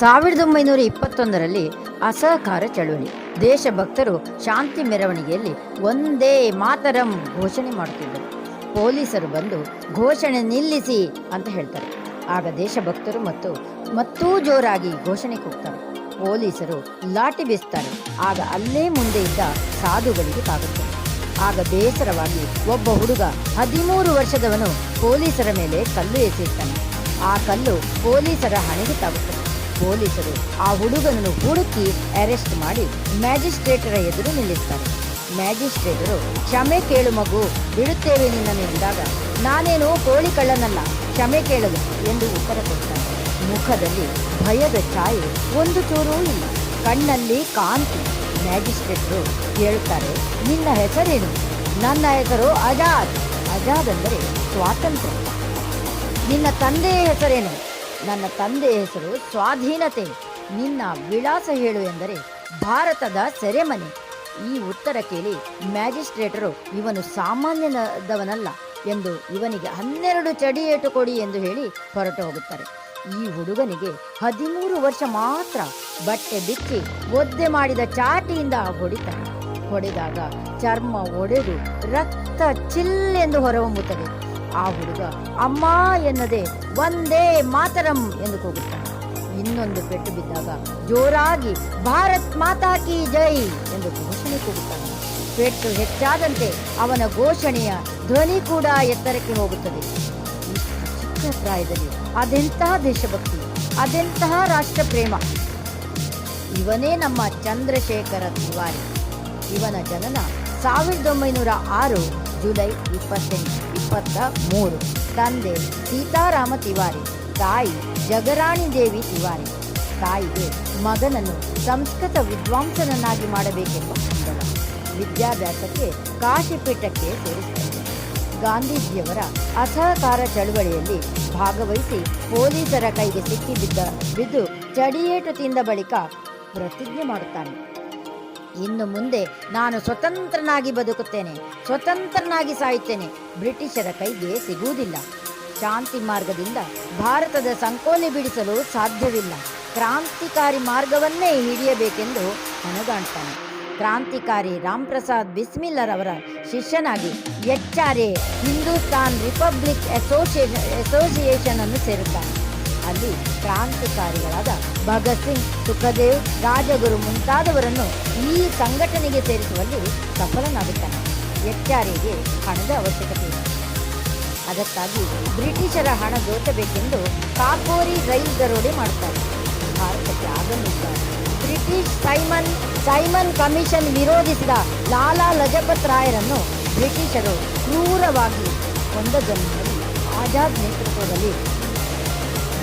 ಸಾವಿರದ ಒಂಬೈನೂರ ಇಪ್ಪತ್ತೊಂದರಲ್ಲಿ ಅಸಹಕಾರ ಚಳುವಳಿ. ದೇಶಭಕ್ತರು ಶಾಂತಿ ಮೆರವಣಿಗೆಯಲ್ಲಿ ಒಂದೇ ಮಾತರಂ ಘೋಷಣೆ ಮಾಡುತ್ತಿದ್ದರು. ಪೊಲೀಸರು ಬಂದು ಘೋಷಣೆ ನಿಲ್ಲಿಸಿ ಅಂತ ಹೇಳ್ತಾರೆ. ಆಗ ದೇಶಭಕ್ತರು ಮತ್ತು ಮತ್ತೂ ಜೋರಾಗಿ ಘೋಷಣೆ ಕೂಗ್ತಾರೆ. ಪೊಲೀಸರು ಲಾಠಿ ಬೀಸ್ತಾರೆ. ಆಗ ಅಲ್ಲೇ ಮುಂದೆ ಇದ್ದ ಸಾಧುಗಳಿಗೆ ತಾಗುತ್ತದೆ ಆಗ ಬೇಸರವಾಗಿ ಒಬ್ಬ ಹುಡುಗ ಹದಿಮೂರು ವರ್ಷದವನು ಪೊಲೀಸರ ಮೇಲೆ ಕಲ್ಲು ಎಸೆಯುತ್ತಾನೆ. ಆ ಕಲ್ಲು ಪೊಲೀಸರ ಹಣೆಗೆ ತಾಗುತ್ತದೆ. ಪೊಲೀಸರು ಆ ಹುಡುಗನನ್ನು ಹುಡುಕಿ ಅರೆಸ್ಟ್ ಮಾಡಿ ಮ್ಯಾಜಿಸ್ಟ್ರೇಟರ ಎದುರು ನಿಲ್ಲಿಸ್ತಾರೆ. ಮ್ಯಾಜಿಸ್ಟ್ರೇಟರು, ಕ್ಷಮೆ ಕೇಳು ಮಗು, ಬಿಡುತ್ತೇವೆ ನಿನ್ನನ್ನು ಎಂದಾಗ ನಾನೇನು ಕೋಳಿ ಕಳ್ಳನಲ್ಲ, ಕ್ಷಮೆ ಕೇಳಲು ಎಂದು ಉತ್ತರ ಕೊಡ್ತಾರೆ. ಮುಖದಲ್ಲಿ ಭಯದ ಛಾಯೆ, ಒಂದು ಚೂರೂ ಇಲ್ಲ, ಕಣ್ಣಲ್ಲಿ ಕಾಂತಿ. ಮ್ಯಾಜಿಸ್ಟ್ರೇಟರು ಕೇಳ್ತಾರೆ ನಿನ್ನ ಹೆಸರೇನು? ನನ್ನ ಹೆಸರು ಅಜಾದ್. ಅಜಾದ್ ಅಂದರೆ ಸ್ವಾತಂತ್ರ್ಯ. ನಿನ್ನ ತಂದೆಯ ಹೆಸರೇನು? ನನ್ನ ತಂದೆಯ ಹೆಸರು ಸ್ವಾಧೀನತೆ. ನಿನ್ನ ವಿಳಾಸ ಹೇಳು ಎಂದರೆ ಭಾರತದ ಸೆರೆಮನೆ. ಈ ಉತ್ತರ ಕೇಳಿ ಮ್ಯಾಜಿಸ್ಟ್ರೇಟರು, ಇವನು ಸಾಮಾನ್ಯದವನಲ್ಲ ಎಂದು ಇವನಿಗೆ ಹನ್ನೆರಡು ಏಟು ಕೊಡಿ ಎಂದು ಹೇಳಿ ಹೊರಟು ಹೋಗುತ್ತಾರೆ. ಈ ಹುಡುಗನಿಗೆ ಹದಿಮೂರು ವರ್ಷ ಮಾತ್ರ. ಬಟ್ಟೆ ಬಿಚ್ಚಿ ಒದ್ದೆ ಮಾಡಿದ ಚಾಟಿಯಿಂದ ಹೊಡಿತಾನೆ. ಹೊಡೆದಾಗ ಚರ್ಮ ಒಡೆದು ರಕ್ತ ಚಿಲ್ಲೆಂದು ಹೊರಹೊಮ್ಮುತ್ತದೆ. ಆ ಹುಡುಗ ಅಮ್ಮ ಎನ್ನದೆ ಒಂದೇ ಮಾತರಂ ಎಂದು ಕೂಗುತ್ತಾನೆ. ಇನ್ನೊಂದು ಪೆಟ್ಟು ಬಿದ್ದಾಗ ಜೋರಾಗಿ ಭಾರತ್ ಮಾತಾ ಕಿ ಜೈ ಎಂದು ಘೋಷಣೆ ಕೂಗುತ್ತಾನೆ. ಪೆಟ್ಟು ಹೆಚ್ಚಾದಂತೆ ಅವನ ಘೋಷಣೆಯ ಧ್ವನಿ ಕೂಡ ಎತ್ತರಕ್ಕೆ ಹೋಗುತ್ತದೆ. ಚಿಕ್ಕ ಪ್ರಾಯದಲ್ಲಿ ಅದೆಂತಹ ದೇಶಭಕ್ತಿ, ಅದೆಂತಹ ರಾಷ್ಟ್ರ ಪ್ರೇಮ ಇವನೇ ನಮ್ಮ ಚಂದ್ರಶೇಖರ ತಿವಾರಿ. ಇವನ ಜನನ ಸಾವಿರದ ಒಂಬೈನೂರ ಆರು ಜುಲೈ ಇಪ್ಪತ್ತೆಂಟು ಇಪ್ಪತ್ತ ಮೂರು ತಂದೆ ಸೀತಾರಾಮ ತಿವಾರಿ, ತಾಯಿ ಜಗರಾಣಿ ದೇವಿ ತಿವಾರಿ. ತಾಯಿಗೆ ಮಗನನ್ನು ಸಂಸ್ಕೃತ ವಿದ್ವಾಂಸನನ್ನಾಗಿ ಮಾಡಬೇಕೆಂಬ ಹಂಬಲ ವಿದ್ಯಾಭ್ಯಾಸಕ್ಕೆ ಕಾಶಿಪೀಠಕ್ಕೆ ಸೇರಿಸಿದರು. ಗಾಂಧೀಜಿಯವರ ಅಸಹಕಾರ ಚಳುವಳಿಯಲ್ಲಿ ಭಾಗವಹಿಸಿ ಪೊಲೀಸರ ಕೈಗೆ ಸಿಕ್ಕಿ ಬಿದ್ದ ಬಿದ್ದು ಚಡಿಯೇಟು ತಿಂದ ಬಳಿಕ ಪ್ರತಿಜ್ಞೆ ಮಾಡುತ್ತಾನೆ. ಇನ್ನು ಮುಂದೆ ನಾನು ಸ್ವತಂತ್ರನಾಗಿ ಬದುಕುತ್ತೇನೆ, ಸ್ವತಂತ್ರನಾಗಿ ಸಾಯುತ್ತೇನೆ. ಬ್ರಿಟಿಷರ ಕೈಗೆ ಸಿಗುವುದಿಲ್ಲ. ಶಾಂತಿ ಮಾರ್ಗದಿಂದ ಭಾರತದ ಸಂಕೋಲೆ ಬಿಡಿಸಲು ಸಾಧ್ಯವಿಲ್ಲ. ಕ್ರಾಂತಿಕಾರಿ ಮಾರ್ಗವನ್ನೇ ಹಿಡಿಯಬೇಕೆಂದು ಮನಗಾಣ್ತಾನೆ ಕ್ರಾಂತಿಕಾರಿ ರಾಮ್ ಪ್ರಸಾದ್ ಬಿಸ್ಮಿಲ್ಲರ್ ಅವರ ಶಿಷ್ಯನಾಗಿ H R A Hindustan Republic Association ಅನ್ನು ಸೇರುತ್ತಾನೆ. ಅಲ್ಲಿ ಕ್ರಾಂತಿಕಾರಿಗಳಾದ ಭಗತ್ ಸಿಂಗ್, ಸುಖದೇವ್, ರಾಜಗುರು ಮುಂತಾದವರನ್ನು ಈ ಸಂಘಟನೆಗೆ ಸೇರಿಸುವಲ್ಲಿ ಸಫಲನಾಗುತ್ತಾನೆ. ಎಚ್ಆರ್ಎಗೆ ಆರ್ ಹಣದ ಅವಶ್ಯಕತೆ ಇದೆ ಅದಕ್ಕಾಗಿ ಬ್ರಿಟಿಷರ ಹಣ ದೋಚಬೇಕೆಂದು ಕಾಕೋರಿ ರೈಲ್ ದರೋಡೆ ಮಾಡುತ್ತಾರೆ. ಭಾರತಕ್ಕೆ ಆಗಮಿಸುತ್ತಾರೆ ಬ್ರಿಟಿಷ್ ಸೈಮನ್ ಸೈಮನ್ ಕಮಿಷನ್ ವಿರೋಧಿಸಿದ ಲಾಲಾ ಲಜಪತ್ ರಾಯರನ್ನು ಬ್ರಿಟಿಷರು ಕ್ರೂರವಾಗಿ ಕೊಂದ ಜನ್ಮದಲ್ಲಿ ಆಜಾದ್ ನೇತೃತ್ವದಲ್ಲಿ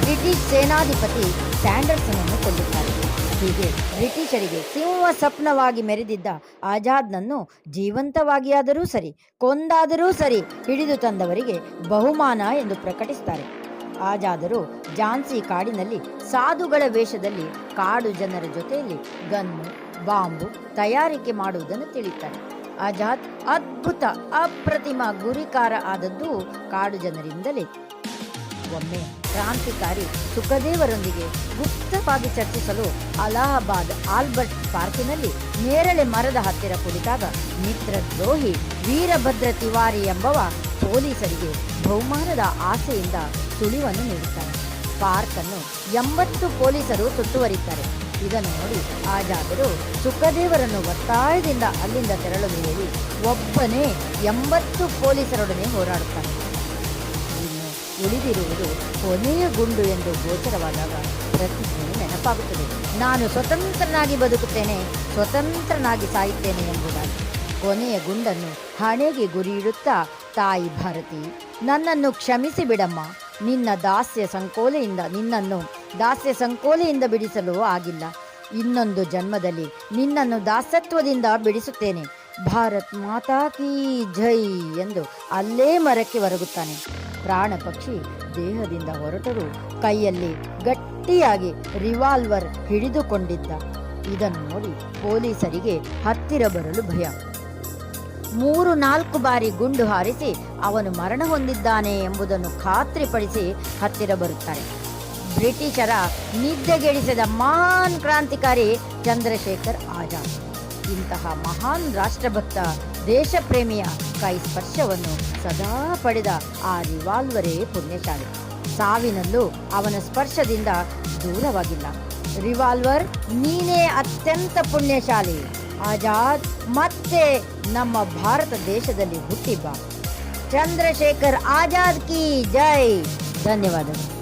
ಬ್ರಿಟಿಷ್ ಸೇನಾಧಿಪತಿ ಸ್ಯಾಂಡರ್ಸನನ್ನು ಕೊಲ್ಲುತ್ತಾರೆ ಹೀಗೆ ಬ್ರಿಟಿಷರಿಗೆ ಸಿಂಹ ಸ್ವಪ್ನವಾಗಿ ಮೆರೆದಿದ್ದ ಆಜಾದ್ನನ್ನು ಜೀವಂತವಾಗಿಯಾದರೂ ಸರಿ, ಕೊಂದಾದರೂ ಸರಿ ಹಿಡಿದು ತಂದವರಿಗೆ ಬಹುಮಾನ ಎಂದು ಪ್ರಕಟಿಸುತ್ತಾರೆ. ಆಜಾದರು ಝಾನ್ಸಿ ಕಾಡಿನಲ್ಲಿ ಸಾಧುಗಳ ವೇಷದಲ್ಲಿ ಕಾಡು ಜನರ ಜೊತೆಯಲ್ಲಿ ಗನ್ನು, ಬಾಂಬು ತಯಾರಿಕೆ ಮಾಡುವುದನ್ನು ತಿಳಿಯುತ್ತಾರೆ. ಆಜಾದ್ ಅದ್ಭುತ, ಅಪ್ರತಿಮ ಗುರಿಕಾರ ಆದದ್ದು ಕಾಡು ಜನರಿಂದಲೇ. ಒಮ್ಮೆ ಕ್ರಾಂತಿಕಾರಿ ಸುಖದೇವರೊಂದಿಗೆ ಗುಪ್ತವಾಗಿ ಚರ್ಚಿಸಲು ಅಲಹಾಬಾದ್ ಆಲ್ಬರ್ಟ್ ಪಾರ್ಕಿನಲ್ಲಿ ನೇರಳೆ ಮರದ ಹತ್ತಿರ ಕುಳಿತಾಗ ಮಿತ್ರದ್ರೋಹಿ ವೀರಭದ್ರ ತಿವಾರಿ ಎಂಬವ ಪೊಲೀಸರಿಗೆ ಬಹುಮಾನದ ಆಸೆಯಿಂದ ಸುಳಿವನ್ನು ನೀಡುತ್ತಾನೆ. ಪಾರ್ಕ್ ಅನ್ನು ಎಂಬತ್ತು ಪೊಲೀಸರು ಸುತ್ತುವರಿತಾರೆ ಇದನ್ನು ನೋಡಿ ಆಜಾದರು ಸುಖದೇವರನ್ನು ಒತ್ತಾಯದಿಂದ ಅಲ್ಲಿಂದ ತೆರಳಲು ಹೇಳಿ ಒಬ್ಬನೇ ಎಂಬತ್ತು ಪೊಲೀಸರೊಡನೆ ಹೋರಾಡುತ್ತಾನೆ. ಉಳಿದಿರುವುದು ಕೊನೆಯ ಗುಂಡು ಎಂದು ಗೋಚರವಾದಾಗ ಪ್ರತಿಜ್ಞೆ ನೆನಪಾಗುತ್ತದೆ. ನಾನು ಸ್ವತಂತ್ರನಾಗಿ ಬದುಕುತ್ತೇನೆ, ಸ್ವತಂತ್ರನಾಗಿ ಸಾಯುತ್ತೇನೆ ಎಂಬುದಾಗಿ. ಕೊನೆಯ ಗುಂಡನ್ನು ಹಣೆಗೆ ಗುರಿಯಿಡುತ್ತಾ, ತಾಯಿ ಭಾರತಿ, ನನ್ನನ್ನು ಕ್ಷಮಿಸಿ ಬಿಡಮ್ಮ. ನಿನ್ನ ದಾಸ್ಯ ಸಂಕೋಲೆಯಿಂದ, ನಿನ್ನನ್ನು ದಾಸ್ಯ ಸಂಕೋಲೆಯಿಂದ ಬಿಡಿಸಲು ಆಗಿಲ್ಲ. ಇನ್ನೊಂದು ಜನ್ಮದಲ್ಲಿ ನಿನ್ನನ್ನು ದಾಸತ್ವದಿಂದ ಬಿಡಿಸುತ್ತೇನೆ. ಭಾರತ್ ಮಾತಾ ಕೀ ಜೈ ಎಂದು ಅಲ್ಲೇ ಮರಕ್ಕೆ ಒರಗುತ್ತಾನೆ. ಪ್ರಾಣ ಪಕ್ಷಿ ದೇಹದಿಂದ ಹೊರಟರೂ ಕೈಯಲ್ಲಿ ಗಟ್ಟಿಯಾಗಿ ರಿವಾಲ್ವರ್ ಹಿಡಿದುಕೊಂಡಿದ್ದ. ಇದನ್ನು ನೋಡಿ ಪೊಲೀಸರಿಗೆ ಹತ್ತಿರ ಬರಲು ಭಯ. ಮೂರು ನಾಲ್ಕು ಬಾರಿ ಗುಂಡು ಹಾರಿಸಿ ಅವನು ಮರಣ ಹೊಂದಿದ್ದಾನೆ ಎಂಬುದನ್ನು ಖಾತ್ರಿಪಡಿಸಿ ಹತ್ತಿರ ಬರುತ್ತಾರೆ. ಬ್ರಿಟಿಷರ ನಿದ್ದೆಗೆಡಿಸಿದ ಮಹಾನ್ ಕ್ರಾಂತಿಕಾರಿ ಚಂದ್ರಶೇಖರ್ ಆಜಾದ್. ಇಂತಹ ಮಹಾನ್ ರಾಷ್ಟ್ರಭಕ್ತ ದೇಶಪ್ರೇಮಿಯ ಕೈ ಸ್ಪರ್ಶವನ್ನು ಸದಾ ಪಡೆದ ಆ ರಿವಾಲ್ವರೇ ಪುಣ್ಯಶಾಲಿ. ಸಾವಿನಲ್ಲೂ ಅವನ ಸ್ಪರ್ಶದಿಂದ ದೂರವಾಗಿಲ್ಲ. ರಿವಾಲ್ವರ್, ನೀನೇ ಅತ್ಯಂತ ಪುಣ್ಯಶಾಲಿ. ಆಜಾದ್ ಮತ್ತೆ ನಮ್ಮ ಭಾರತ ದೇಶದಲ್ಲಿ ಹುಟ್ಟಿಬ್ಬ ಚಂದ್ರಶೇಖರ್ ಆಜಾದ್ ಕಿ ಜೈ. ಧನ್ಯವಾದಗಳು.